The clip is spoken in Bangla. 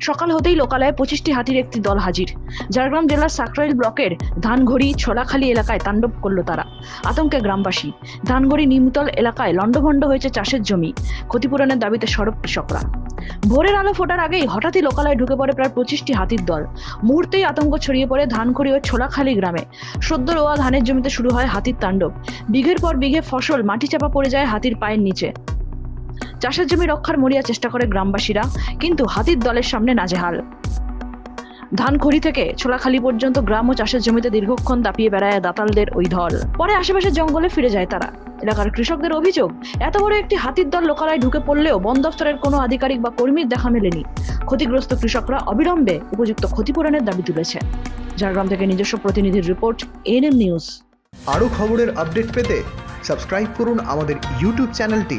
সকাল হতেই লোকালয়ে পঁচিশটি হাতির একটি দল হাজির। ঝাড়গ্রাম জেলার সাকরাইল ব্লকের ধানঘড়ি, ছোলাখালী এলাকায় তাণ্ডব করল তারা। আতঙ্কে গ্রামবাসী, ধানঘড়ি নিমতল এলাকায় লণ্ডভণ্ড হয়েছে চাষের জমি। ক্ষতিপূরণের দাবিতে সড়ক কৃষকরা। ভোরের আলো ফোটার আগেই হঠাৎই লোকালয়ে ঢুকে পড়ে প্রায় পঁচিশটি হাতির দল। মুহূর্তেই আতঙ্ক ছড়িয়ে পড়ে ধানখড়ি ও ছোলাখালী গ্রামে। সদ্য রোয়া ধানের জমিতে শুরু হয় হাতির তাণ্ডব। বিঘের পর বিঘে ফসল মাটি চাপা পড়ে যায় হাতির পায়ের নিচে। চাষের জমি রক্ষার মরিয়া চেষ্টা করে গ্রামবাসীরা, কিন্তু হাতির দলের সামনে নাজেহাল। ধানখড়ি থেকে ছোলাখালি পর্যন্ত গ্রাম ও চাষের জমিতে দীর্ঘক্ষণ দাপিয়ে বেড়ায় দাতালদের ওই দল পরে আশেপাশের জঙ্গলে ফিরে যায় তারা। এলাকার কৃষকদের অভিযোগ, এত বড় একটি হাতির দল লোকালয়ে ঢুকে পড়লেও বন দফতরের কোনো আধিকারিক বা কর্মীর দেখা মেলেনি। ক্ষতিগ্রস্ত কৃষকরা অবিলম্বে উপযুক্ত ক্ষতিপূরণের দাবি তুলেছে। ঝাড়গ্রাম থেকে নিজস্ব প্রতিনিধির রিপোর্ট, এনএম নিউজ। আরও খবরের আপডেট পেতে সাবস্ক্রাইব করুন আমাদের ইউটিউব চ্যানেলটি।